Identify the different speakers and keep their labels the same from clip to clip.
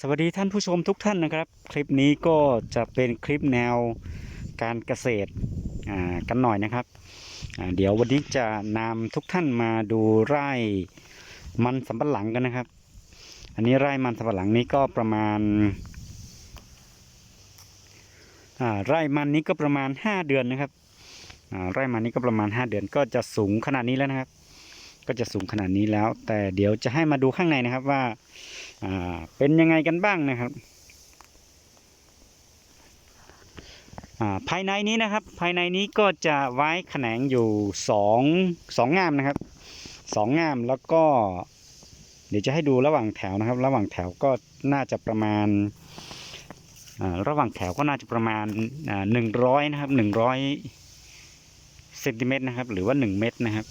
Speaker 1: สวัสดีท่านผู้ชมทุกท่านนะครับ คลิปนี้ก็จะเป็นคลิปแนวการเกษตรอ่ากันหน่อยนะครับอ่าเดี๋ยววันนี้จะนำทุกท่านมาดูไร่มันสำปะหลังกันนะครับ อันนี้ไร่มันสำปะหลังนี้ก็ประมาณอ่าไร่มันนี้ก็ประมาณ 5 เดือนนะครับอ่าไร่มันนี้ก็ประมาณ 5 เดือนก็จะสูงขนาดนี้แล้วนะครับ ก็จะสูงขนาดนี้แล้ว แต่เดี๋ยวจะให้มาดูข้างในนะครับว่า อ่า เป็นยังไงกันบ้างนะครับ อ่า ภายในนี้นะครับ ภายในนี้ก็จะไว้แขนงอยู่สองสองงามนะครับสองงามแล้วก็ เดี๋ยวจะให้ดูระหว่างแถวนะครับ ระหว่างแถวก็น่าจะประมาณาระหว่างแถวก็น่าจะประมาณหนึ่งร้อยนะครับหนึ่งร้อยเซนติเมตรนะครับ หรือว่าหนึ่งเมตรนะครับ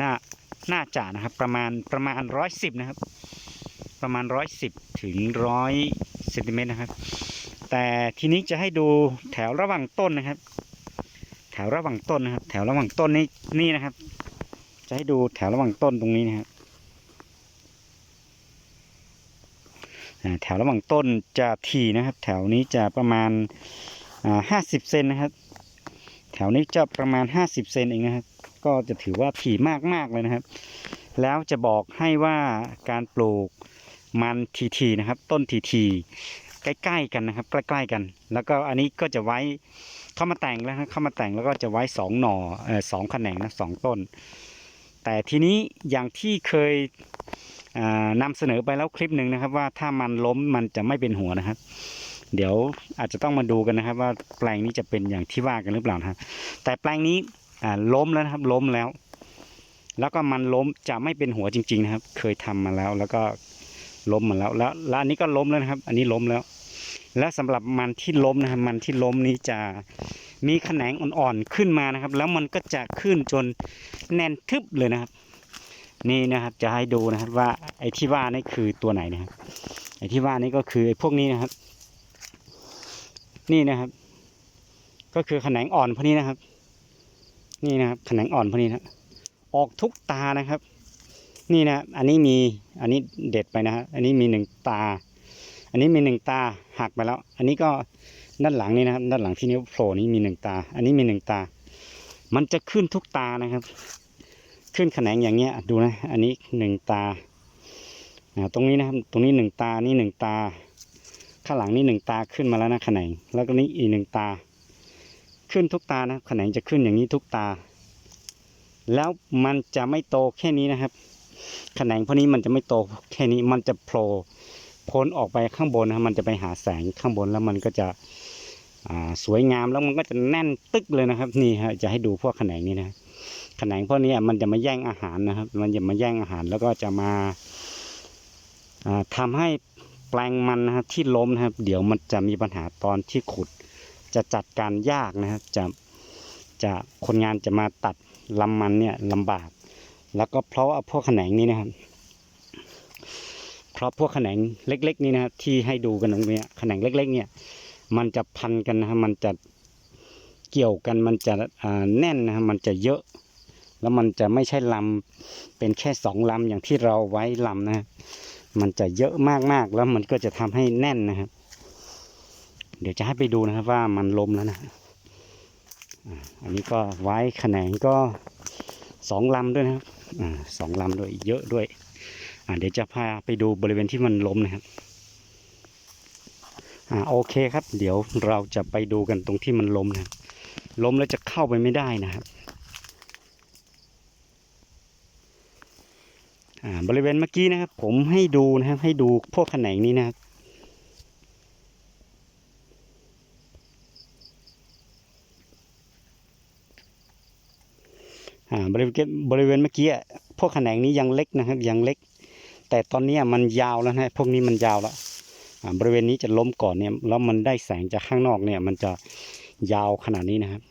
Speaker 1: น่า น่าจะนะครับ ประมาณประมาณร้อยสิบนะครับ ประมาณร้อยสิบถึงร้อยเซนติเมตรนะครับ แต่ทีนี้จะให้ดูแถวระหว่างต้นนะครับ แถวระหว่างต้นนะครับ แถวระหว่างต้นนี้นี่นะครับ จะให้ดูแถวระหว่างต้นตรงนี้นะครับแถวระหว่างต้นจะถี่นะครับ แถวนี้จะประมาณห้าสิบเซนนะครับ แถวนี้จะประมาณห้าสิบเซนเองนะครับ ก็จะถือว่าถี่มากๆเลยนะครับ แล้วจะบอกให้ว่าการปลูก มันทีๆนะครับ ต้นทีๆใกล้ๆกันนะครับ ใกล้ๆกัน แล้วก็อันนี้ก็จะไว้เข้ามาแต่งแล้วนะเข้ามาแต่งแล้วก็จะไว้สองหน่อเออสองแขนงนะสองต้น แต่ทีนี้อย่างที่เคยอ่านำเสนอไปแล้วคลิปหนึ่งนะครับ ว่าถ้ามันล้มมันจะไม่เป็นหัวนะครับ เดี๋ยวอาจจะต้องมาดูกันนะครับ ว่าแปลงนี้จะเป็นอย่างที่ว่ากันหรือเปล่านะครับแต่แปลงนี้ล้มแล้วนะครับล้มแล้ว แล้วก็มันล้มจะไม่เป็นหัวจริง ๆ นะครับ เคยทำมาแล้วแล้วก็ ล้มมาแล้วแล้วแล้วอันนี้ก็ล้มแล้วนะครับ อันนี้ล้มแล้ว และสำหรับมันที่ล้มนะครับมันที่ล้มนี้จะมีแขนงอ่อนๆขึ้นมานะครับ แล้วมันก็จะขึ้นจนแน่นทึบเลยนะครับ นี่นะครับจะให้ดูนะครับว่าไอ้ที่ว่านี่คือตัวไหนนะครับ ไอ้ที่ว่านี่ก็คือไอ้พวกนี้นะครับ นี่นะครับ ก็คือแขนงอ่อนพวกนี้นะครับ นี่นะครับแขนงอ่อนพวกนี้นะออกทุกตานะครับ นี่นะอันนี้มีอันนี้เด็ดไปนะฮะอันนี้มีหนึ่งตา อันนี้มีหนึ่งตาหักไปแล้ว อันนี้ก็ด้านหลังนี่นะครับ ด้านหลังที่นิ้วโผล่นี้มีหนึ่งตา อันนี้มีหนึ่งตา มันจะขึ้นทุกตานะครับ ขึ้นแขนงอย่างเงี้ยดูนะ อันนี้หนึ่งตาตรงนี้นะครับ ตรงนี้หนึ่งตา นี่หนึ่งตา ข้างหลังนี่หนึ่งตาขึ้นมาแล้วนะแขนง แล้วก็นี้อีกหนึ่งตา ขึ้นทุกตานะแขนงจะขึ้นอย่างนี้ทุกตา แล้วมันจะไม่โตแค่นี้นะครับ แขนงพวกนี้มันจะไม่โตแค่นี้มันจะโผล่พ้นออกไปข้างบนนะมันจะไปหาแสงข้างบนแล้วมันก็จะสวยงามแล้วมันก็จะแน่นตึกเลยนะครับ นี่ฮะจะให้ดูพวกแขนงนี้นะแขนงพวกนี้มันจะมาแย่งอาหารนะครับ มันจะมาแย่งอาหารแล้วก็จะมาอ่าทำให้แปลงมันนะครับที่ล้มนะครับ เดี๋ยวมันจะมีปัญหาตอนที่ขุด จะจัดการยากนะครับจะจะคนงานจะมาตัดลำมันเนี่ยลำบาก แล้วก็เพราะว่าพวกแขนงนี้นะครับ เพราะพวกแขนงเล็ก ๆ นี่นะครับที่ให้ดูกันตรงนี้แขนงเล็ก ๆ เนี่ย มันจะพันกันนะครับมันจะเกี่ยวกันมันจะแน่นนะครับมันจะเยอะ แล้วมันจะไม่ใช่ลำเป็นแค่สองลำอย่างที่เราไว้ลำนะมันจะเยอะมากๆแล้วมันก็จะทำให้แน่นนะครับ เดี๋ยวจะให้ไปดูนะครับว่ามันล้มแล้วนะอันนี้ก็ไว้แขนงก็สองลำด้วยนะครับ สองลำด้วยเยอะด้วยอ่าเดี๋ยวจะพาไปดูบริเวณที่มันล้มนะครับอ่าโอเคครับ เดี๋ยวเราจะไปดูกันตรงที่มันล้มนะครับล้มแล้วจะเข้าไปไม่ได้นะครับอ่าบริเวณเมื่อกี้นะครับ ผมให้ดูนะครับ ให้ดูพวกแขนงนี้นะครับ อ่าบริเวณบริเวณเมื่อกี้พวกแขนงนี้ยังเล็กนะครับยังเล็ก แต่ตอนนี้มันยาวแล้วนะพวกนี้มันยาวแล้วบริเวณนี้จะล้มก่อนเนี่ยแล้วมันได้แสงจากข้างนอกเนี่ย มันจะยาวขนาดนี้นะครับ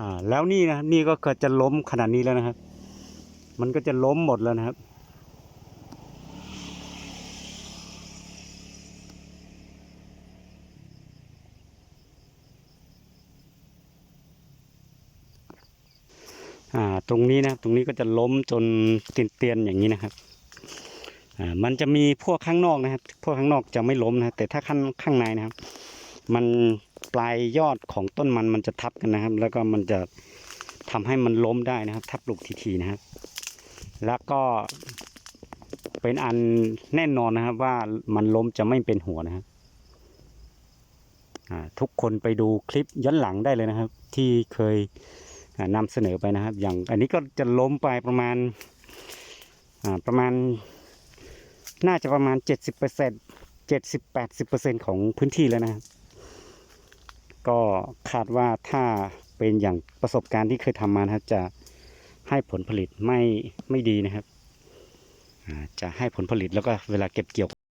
Speaker 1: อ่าแล้วนี่นะนี่ก็เกิดจะล้มขนาดนี้แล้วนะครับ มันก็จะล้มหมดแล้วนะครับ อ่าตรงนี้นะครับตรงนี้ก็จะล้มจนเตียนๆอย่างนี้นะครับอ่ามันจะมีพวกข้างนอกนะครับ พวกข้างนอกจะไม่ล้มนะแต่ถ้าข้างข้างในนะครับ มันปลายยอดของต้นมันมันจะทับกันนะครับ แล้วก็มันจะทำให้มันล้มได้นะครับทับลูกทีๆนะครับ แล้วก็เป็นอันแน่นอนนะครับ ว่ามันล้มจะไม่เป็นหัวนะครับทุกคนไปดูคลิปย้อนหลังได้เลยนะครับ ที่เคย นำเสนอไปนะครับ อย่างอันนี้ก็จะล้มไปประมาณประมาณ น่าจะประมาณเจ็ดสิบเปอร์เซ็นเจ็ดสิบแปดสิบเปอร์เซ็นของพื้นที่แล้วนะครับ ก็คาดว่าถ้าเป็นอย่างประสบการณ์ที่เคยทำมานะครับ จะให้ผลผลิตไม่ไม่ดีนะครับจะให้ผลผลิตแล้วก็เวลาเก็บเกี่ยว